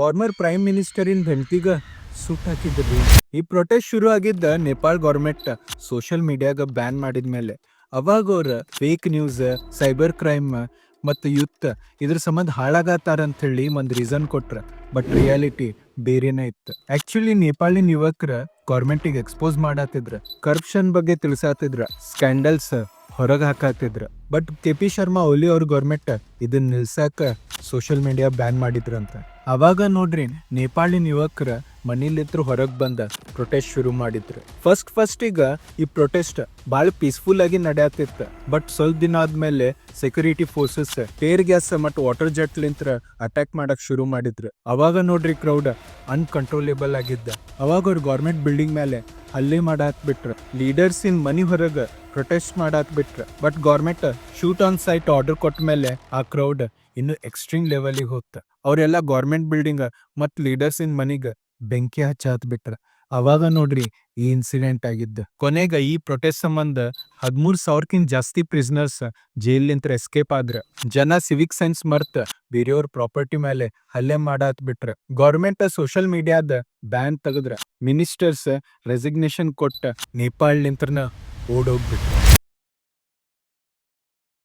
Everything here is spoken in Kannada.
ಫಾರ್ಮರ್ ಪ್ರೈಮ್ ಮಿನಿಸ್ಟರ್ ಇನ್ ಹೆಂಡತಿಗ ಸೂಟ್ ಹಾಕಿದ್ರಿ. ಈ ಪ್ರೊಟೆಸ್ಟ್ ಶುರು ಆಗಿದ್ದ ನೇಪಾಳ ಗೌರ್ಮೆಂಟ್ ಸೋಷಿಯಲ್ ಮೀಡಿಯಾಗ ಬ್ಯಾನ್ ಮಾಡಿದ ಮೇಲೆ. ಅವಾಗ ಅವ್ರ ಫೇಕ್ ನ್ಯೂಸ್ ಸೈಬರ್ ಕ್ರೈಮ್ ಮತ್ತು ಯುತ್ ಇದ್ರ ಸಂಬಂಧ ಹಾಳಾಗತ್ತಾರ ಅಂತ ಹೇಳಿ ಒಂದ್ ರೀಸನ್ ಕೊಟ್ರ. ಬಟ್ ರಿಯಾಲಿಟಿ ಬೇರೆನೇ ಇತ್ತು. ಆಕ್ಚುಲಿ ನೇಪಾಳಿನ ಯುವಕರ ಗೌರ್ಮೆಂಟಿಗೆ ಎಕ್ಸ್ಪೋಸ್ ಮಾಡತ್ತಿದ್ರ ಕರಪ್ಷನ್ ಬಗ್ಗೆ ತಿಳಿಸಾತಿದ್ರ. ಸ್ಕ್ಯಾಂಡಲ್ಸ್ ಹೊರಗೆ ಹಾಕತ್ತಿದ್ರು but K P Sharma Oli ಅವ್ರ ಗೌರ್ಮೆಂಟ್ ಇದನ್ನ ನಿಲ್ಸಾಕ ಸೋಷಿಯಲ್ ಮೀಡಿಯಾ ಬ್ಯಾನ್ ಮಾಡಿದ್ರಂತ. ಅವಾಗ ನೋಡ್ರಿ ನೇಪಾಳಿನ ಯುವಕರ ಮನೇಲಿತ್ರ ಹೊರಗೆ ಬಂದ ಪ್ರೊಟೆಸ್ಟ್ ಶುರು ಮಾಡಿದ್ರು. ಫಸ್ಟ್ ಫಸ್ಟ್ ಈಗ ಈ ಪ್ರೊಟೆಸ್ಟ್ ಬಹಳ ಪೀಸ್ಫುಲ್ ಆಗಿ ನಡೆಯತ್ತಿತ್ತು ಬಟ್ ಸ್ವಲ್ಪ ದಿನ ಆದ್ಮೇಲೆ ಸೆಕ್ಯೂರಿಟಿ ಫೋರ್ಸಸ್ ಟೇರ್ ಗ್ಯಾಸ್ ಮತ್ತು ವಾಟರ್ ಜೆಟ್ ಲಿಂತ್ರ ಅಟ್ಯಾಕ್ ಮಾಡಕ್ ಶುರು ಮಾಡಿದ್ರು. ಅವಾಗ ನೋಡ್ರಿ ಕ್ರೌಡ್ ಅನ್ಕಂಟ್ರೋಲೇಬಲ್ ಆಗಿದ್ದ. ಅವಾಗ ಅವ್ರ ಗೌರ್ಮೆಂಟ್ ಬಿಲ್ಡಿಂಗ್ ಮೇಲೆ ಹಲ್ಲೆ ಮಾಡಾಕ್ ಬಿಟ್ರ ಲೀಡರ್ಸ್ ಇನ್ ಮನಿ ಹೊರಗ ಪ್ರೊಟೆಸ್ಟ್ ಮಾಡಾಕ್ ಬಿಟ್ರ but government shoot on sight order ಕೊಟ್ಟ ಮೇಲೆ ಆ ಕ್ರೌಡ್ ಇನ್ನು ಎಕ್ಸ್ಟ್ರೀಮ್ ಲೆವೆಲಿಗೆ ಹೋಗ್ತ. ಅವರೆಲ್ಲ ಗೌರ್ಮೆಂಟ್ ಬಿಲ್ಡಿಂಗ್ ಮತ್ ಲೀಡರ್ಸ್ ಇನ್ ಮನಿಗ ಬೆಂಕಿ ಹಚ್ಚಾತ್ ಬಿಟ್ರ ಅವಾಗ ನೋಡ್ರಿ ಈ ಇನ್ಸಿಡೆಂಟ್ ಆಗಿದ್ದ. ಕೊನೆಗ ಈ ಪ್ರೊಟೆಸ್ಟ್ ಸಂಬಂಧ ಹದಿಮೂರ್ ಸಾವಿರಕ್ಕಿಂತ ಜಾಸ್ತಿ ಪ್ರಿಸ್ನರ್ಸ್ ಜೈಲಿಂತ ಎಸ್ಕೇಪ್ ಆದ್ರ, ಜನ ಸಿವಿಕ್ ಸೆನ್ಸ್ ಮರ್ತ ಬೇರೆಯವ್ರ ಪ್ರಾಪರ್ಟಿ ಮೇಲೆ ಹಲ್ಲೆ ಮಾಡಾತ್ ಬಿಟ್ರ. ಗೌರ್ಮೆಂಟ್ ಸೋಷಿಯಲ್ ಮೀಡಿಯಾದ ಬ್ಯಾನ್ ತೆಗದ್ರ ಮಿನಿಸ್ಟರ್ಸ್ ರೆಸಿಗ್ನೇಷನ್ ಕೊಟ್ಟ ನೇಪಾಳ್ ನಿಂತ್ರನ ಓಡೋಗ್ಬಿಟ್ರು.